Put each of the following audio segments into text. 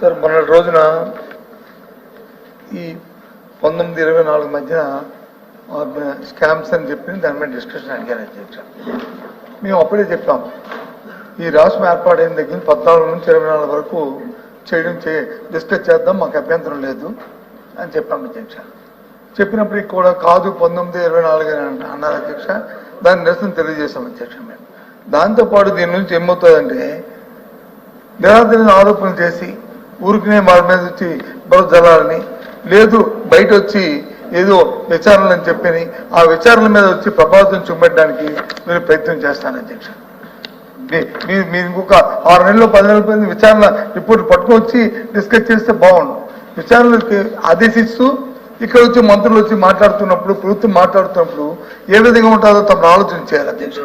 Sir మొన్నటి రోజున ఈ పంతొమ్మిది ఇరవై నాలుగు మధ్యన స్కామ్స్ అని చెప్పి దాని మీద డిస్కషన్ అడిగారు అధ్యక్ష. మేము అప్పుడే చెప్పాం ఈ రాష్ట్రం ఏర్పాటైన దగ్గర పద్నాలుగు నుంచి ఇరవై నాలుగు వరకు చేయడం చే డిస్కస్ చేద్దాం మాకు అభ్యంతరం లేదు అని చెప్పాం అధ్యక్ష. చెప్పినప్పటికి కూడా కాదు పంతొమ్మిది ఇరవై నాలుగు అని అన్నారు అధ్యక్ష. దాని నిరసన తెలియజేశాం అధ్యక్ష మేము. దాంతోపాటు దీని నుంచి ఏమవుతుందంటే నిరాదరణ ఆరోపణలు చేసి ఊరికినే వాళ్ళ మీద వచ్చి బురద జల్లాలని లేదు బయట వచ్చి ఏదో విచారణలు అని చెప్పని ఆ విచారణల మీద వచ్చి ప్రభావితం చూపెట్టడానికి మీరు ప్రయత్నం చేస్తాను అధ్యక్ష. మీ- మీ- మీరు ఇంకొక ఆరు నెలలు పది నెలల పైన విచారణ రిపోర్ట్ పట్టుకొచ్చి డిస్కస్ చేస్తే బాగుండు. విచారణలకి ఆదేశిస్తూ ఇక్కడ వచ్చి మంత్రులు వచ్చి మాట్లాడుతున్నప్పుడు ప్రభుత్వం మాట్లాడుతున్నప్పుడు ఏ విధంగా ఉంటుందో తమను ఆలోచన చేయాలి అధ్యక్ష.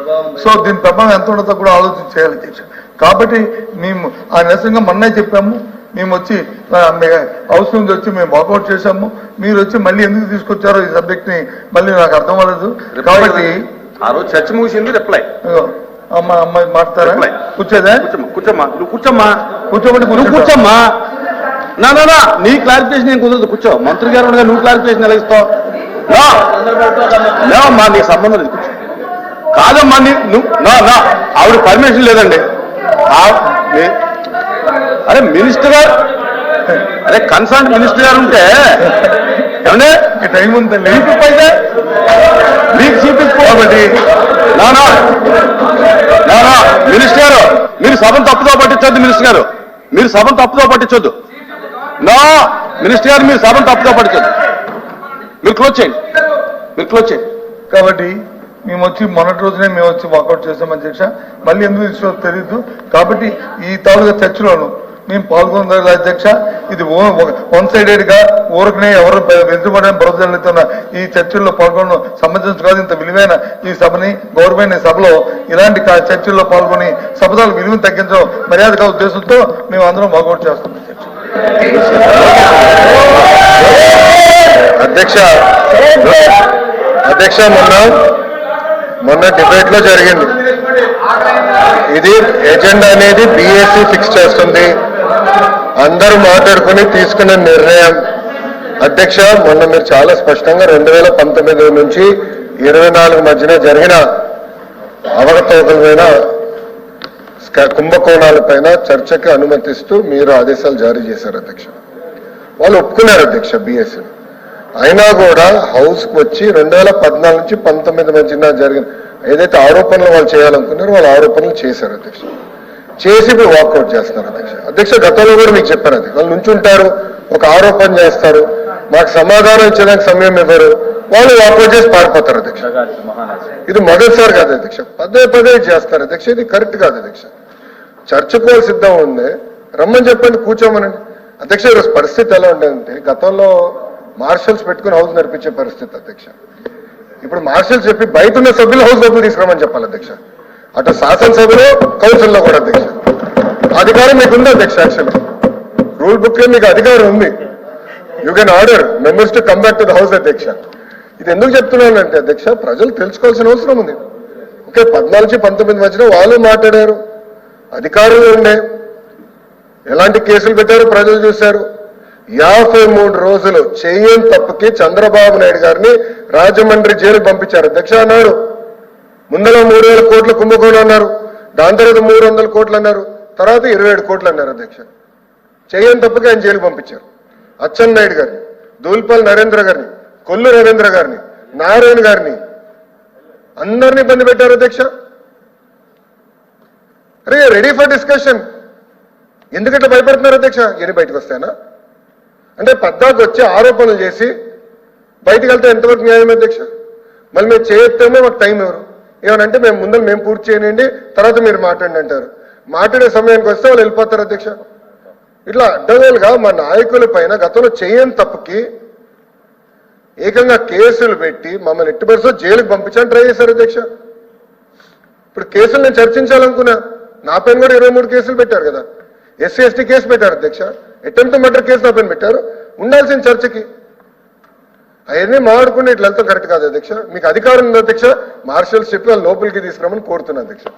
సో దీని ప్రభావం ఎంత ఉంటుందో కూడా ఆలోచన చేయాలి అధ్యక్ష. కాబట్టి మేము ఆ నిరసనగా మొన్నే చెప్పాము మేము వచ్చి హౌస్ నుంచి వచ్చి మేము వాకౌట్ చేశాము. మీరు వచ్చి మళ్ళీ ఎందుకు తీసుకొచ్చారో ఈ సబ్జెక్ట్ని మళ్ళీ నాకు అర్థం అవ్వలేదు. కాబట్టి ఆ రోజు చర్చ ముగిసింది రిప్లై అమ్మ అమ్మాయి మాట్లాడతారా. కూర్చోదా? కూర్చోమ్మా కూర్చోమ్మా. నువ్వు కూర్చోమ్మా. కూర్చోబెట్టి నువ్వు కూర్చో కూర్చోమ్మా. నా నా నా నీ క్లారిఫికేషన్ నేను కుదరదు కూర్చో. మంత్రి గారు ఉండగా నువ్వు క్లారిఫికేషన్ ఎలా ఇస్తావు? లేవమ్మా నీకు సంబంధం లేదు కూర్చో. కాదమ్మా నీ నువ్వు నా నా. ఆవిడ పర్మిషన్ లేదండి. అరే మినిస్టర్ గారు అరే కన్సర్న్ మినిస్టర్ గారు ఉంటే ఏమంటే టైం ఉందండి. మీకు అయితే మీకు చూపించుకోవాలి నానా నానా మినిస్టర్ గారు మీరు సభను తప్పుదో పట్టించొద్దు మినిస్టర్ గారు. మీరు సభను తప్పుదో పట్టించొద్దు. నా మినిస్టర్ గారు మీరు సభను తప్పుదో పట్టించొద్దు. మీరు క్లోజ్ చేయండి. మీరు క్లోజ్ చేయండి. కాబట్టి మేము వచ్చి మొన్నటి రోజునే మేము వచ్చి వాకౌట్ చేసాం అధ్యక్ష మళ్ళీ ఎందుకు ఇష్టం తెలియదు కాబట్టి ఈ తాలూకా చర్చలోను మేము పాల్గొనలేదు అధ్యక్ష. ఇది వన్ సైడెడ్గా ఊరకనే ఎవరు వెళ్తుబడిన బురదలుతున్న ఈ చర్చల్లో పాల్గొనడం సంబంధించి కాదు. ఇంత విలువైన ఈ సభని గౌరవమైన సభలో ఇలాంటి చర్చల్లో పాల్గొని సభదాల విలువను తగ్గించడం మర్యాదగా ఉద్దేశంతో మేము అందరం వాకౌట్ చేస్తాం అధ్యక్ష. అధ్యక్ష అధ్యక్ష మొన్న మొన్న డిబేట్లో జరిగింది. ఇది ఎజెండా అనేది బిఎస్సి ఫిక్స్ చేస్తుంది. అందరూ మాట్లాడుకుని తీసుకున్న నిర్ణయం. అధ్యక్ష మొన్న మీరు చాలా స్పష్టంగా రెండు వేల పంతొమ్మిది నుంచి ఇరవై నాలుగు మధ్యన జరిగిన అవకతవకలపైన కుంభకోణాల కుంభకోణాలపైన చర్చకి అనుమతిస్తూ మీరు ఆదేశాలు జారీ చేశారు అధ్యక్ష. వాళ్ళు ఒప్పుకున్నారు అధ్యక్ష బీఎస్సీ అయినా కూడా హౌస్కు వచ్చి రెండు వేల పద్నాలుగు నుంచి పంతొమ్మిది మధ్యన జరిగిన ఏదైతే ఆరోపణలు వాళ్ళు చేయాలనుకున్నారో వాళ్ళు ఆరోపణలు చేశారు అధ్యక్ష. చేసి ఇప్పుడు వాకౌట్ చేస్తున్నారు అధ్యక్ష. అధ్యక్ష గతంలో కూడా మీకు చెప్పాను అది. వాళ్ళు నుంచుంటారు ఒక ఆరోపణ చేస్తారు మాకు సమాధానం ఇచ్చడానికి సమయం ఇవ్వరు వాళ్ళు వాకౌట్ చేసి పారిపోతారు అధ్యక్ష. ఇది మొదటిసారి కాదు అధ్యక్ష. పదే పదే చేస్తారు అధ్యక్ష. ఇది కరెక్ట్ కాదు అధ్యక్ష. చర్చకు వాళ్ళు సిద్ధం ఉంది. రమ్మని చెప్పండి కూర్చోమనండి. అధ్యక్ష ఈరోజు పరిస్థితి ఎలా ఉండేదంటే గతంలో మార్షల్స్ పెట్టుకుని హౌస్ నడిపించే పరిస్థితి అధ్యక్ష. ఇప్పుడు మార్షల్స్ చెప్పి బయట ఉన్న సభ్యులు హౌస్ లోపల తీసుకురామని చెప్పాలి అధ్యక్ష. అటు శాసనసభలో కౌన్సిల్లో కూడా అధ్యక్ష. అధికారం మీకు ఉంది అధ్యక్ష యాక్చువల్ రూల్ బుక్లో మీకు అధికారం ఉంది. You can order members to come back to the house అధ్యక్ష. ఇది ఎందుకు చెప్తున్నానంటే అధ్యక్ష ప్రజలు తెలుసుకోవాల్సిన అవసరం ఉంది. ఓకే పద్నాలుగు పంతొమ్మిది మధ్యన వాళ్ళు మాట్లాడారు. అధికారులు ఉండే. ఎలాంటి కేసులు పెట్టారు ప్రజలు చూశారు. యాభై మూడు రోజులు చేయని తప్పుకి చంద్రబాబు నాయుడు గారిని రాజమండ్రి జైలు పంపించారు. అధ్యక్ష అన్నారు. ముందర మూడు వేల కోట్ల కుంభకోణం అన్నారు. దాని తర్వాత మూడు వందల కోట్లు అన్నారు. తర్వాత ఇరవై ఏడు కోట్లు అన్నారు అధ్యక్ష. చేయని తప్పుకి ఆయన జైలు పంపించారు. అచ్చెన్నాయుడు గారిని దూల్పల్ నరేంద్ర గారిని కొల్లు రవీంద్ర గారిని నారాయణ గారిని అందరినీ ఇబ్బంది పెట్టారు అధ్యక్ష. అరే రెడీ ఫర్ డిస్కషన్ ఎందుకంటే భయపడుతున్నారు అధ్యక్ష? ఎన్ని బయటకు వస్తాయనా? అంటే పద్దాకు వచ్చి ఆరోపణలు చేసి బయటకు వెళ్తే ఎంతవరకు న్యాయం అధ్యక్ష? మళ్ళీ మేము చేయొత్తేమో మాకు టైం ఎవరు ఏమనంటే మేము ముందర మేము పూర్తి చేయనండి తర్వాత మీరు మాట్లాడండి అంటారు. మాట్లాడే సమయానికి వస్తే వాళ్ళు వెళ్ళిపోతారు అధ్యక్ష. ఇట్లా అడ్డగోలుగా మా నాయకుల పైన గతంలో చేయని తప్పుకి ఏకంగా కేసులు పెట్టి మమ్మల్ని ఎట్టి పరిస్థితుల్లో జైలుకి పంపించని ట్రై చేశారు అధ్యక్ష. ఇప్పుడు కేసులు నేను చర్చించాలనుకున్నా. నా పైన కూడా ఇరవై మూడు కేసులు పెట్టారు కదా. ఎస్సీ ఎస్టీ కేసు పెట్టారు అధ్యక్ష. అటెంప్ట్ మర్డర్ కేసు నా పైన పెట్టారు. ఉండాల్సిన చర్చకి. అవన్నీ మాట్లాడుకుంటే ఇట్లా వెళ్తాం కరెక్ట్ కాదు అధ్యక్ష. మీకు అధికారం ఉంది అధ్యక్ష. మార్షల్స్ చెప్పి వాళ్ళు లోపలికి తీసుకురామని కోరుతున్నా అధ్యక్ష.